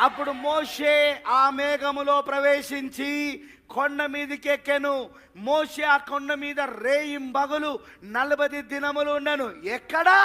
అప్పుడు మోషే ఆ మేఘములో ప్రవేశించి కొండ మీదకి ఎక్కెను మోషే ఆ కొండ మీద రేయిం బగులు నలభై దినములు ఉండెను ఎక్కడా?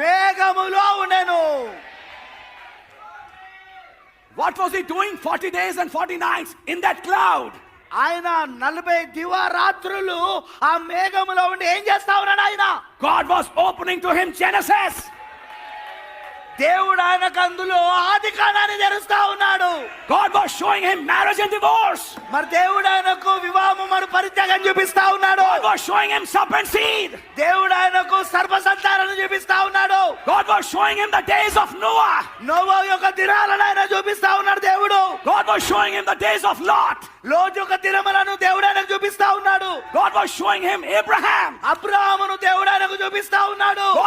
మేఘములో ఉండెను What was he doing 40 days and 40 nights in that cloud? ఆయన నలభై దివారాత్రులు ఆ మేఘములో ఉండి ఏం చేస్తా ఉన్నాడు ఆయన? God was opening to him Genesis. దేవుడు ఆయనకు అందులో ఆది కాలాన్ని తెరుస్తా ఉన్నాడు God was showing him marriage and divorce. మరి దేవుడు ఆయనకు వివాహము మరి పరిత్యాగం చూపిస్తా ఉన్నాడు God was showing him serpent seed. దేవుడు ఆయనకు సర్వసంతాలను చూపిస్తా ఉన్నాడు God was showing him the days of Noah. నోవా యొక్క దినాలను ఆయన చూపిస్తా ఉన్నాడు దేవుడు God was showing him the days of Lot. లోతు యొక్క దినములను దేవుడు ఆయనకు చూపిస్తా ఉన్నాడు God was showing him Abraham. అబ్రాహామును దేవుడు ఆయనకు చూపిస్తా ఉన్నాడు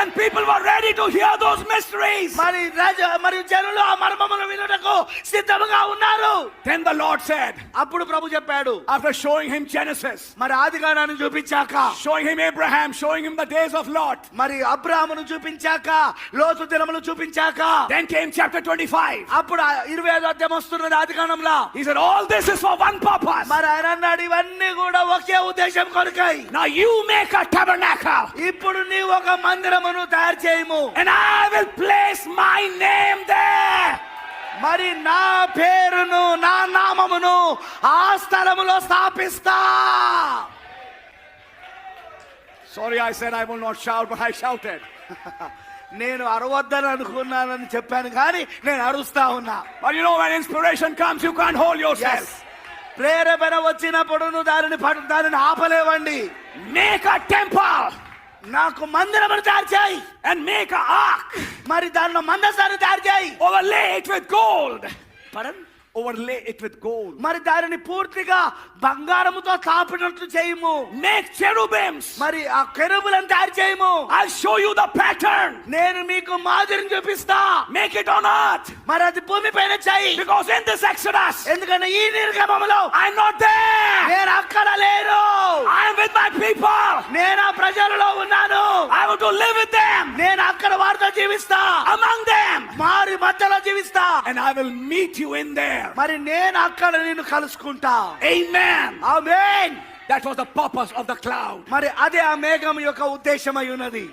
And people were ready to hear those mysteries. మరి రాజ మరి జనులు ఆ మర్మమును వినుటకు సిద్ధముగా ఉన్నారు Then the Lord said, అప్పుడు ప్రభు చెప్పాడు after showing him Genesis, మరి ఆదిగానాన్ని చూపించాక showing him Abraham, showing him the days of Lot, మరి అబ్రాహమును చూపించాక లోతు దినములు చూపించాక then came chapter 25. అప్పుడు ఆ ఇరవై ఐదో అధ్యాయం వస్తున్నది ఆదికాండంలో He said, All this is for one purpose. మరి ఆయన అన్నాడు ఇవన్నీ కూడా ఒకే ఉద్దేశం కొరకై Now you make a tabernacle, ఇప్పుడు నీవు ఒక నామమును తయారు చేయము. And I will place my name there మరి నా పేరును నా నామమును ఆ స్థలములో స్థాపిస్తా. Sorry I said I will not shout but I shouted నేను అరవద్దని అనుకున్నానని చెప్పాను కానీ నేను అరుస్తా ఉన్నా. But you know when inspiration comes you can't hold yourself ప్రేరేపణ వచ్చినప్పుడు దానిని దానిని ఆపలేవండి. మేక్ అ టెంపుల్ నాకు మందిరము తయారు చేయి. అండ్ మేక్ ఆక్ మరి దానిలో మందసారి తయారు చేయి. Overlay it with gold పడన్ ఓవర్ ఇట్ విత్ గోల్డ్ మరి దానిని పూర్తిగా బంగారముతో తాపినట్లు చేయము. మేక్ చెరుబేమ్స్ మరి ఆ కెరుబులను తయారు చేయము. I show you the pattern నేను మీకు మాదిరిని చూపిస్తా. మేక్ ఇట్ ఆన్ ఆర్త్ మరి అది భూమి పైన చేయి. బికాస్ ఇన్ దిస్ ఎక్సడస్ ఎందుకంటే ఈ నిర్గమంలో ఐ నాట్ దేర్ నేను అక్కడ లేను. ఐ విత్ మై పీపుల్ నేను ఆ ప్రజలలో ఉన్నాను. I would to live with them నేను అక్కడ వారితో జీవిస్తా. అమంగ్ దెం మారి మధ్యలో జీవిస్తా. And I will meet you in there మరి నేను అక్కడ నిన్ను కలుసుకుంటా. ఆమేన్ ఆమేన్ that was the purpose of the cloud మరి అదే ఆ మేఘం యొక్క ఉద్దేశమై ఉన్నది.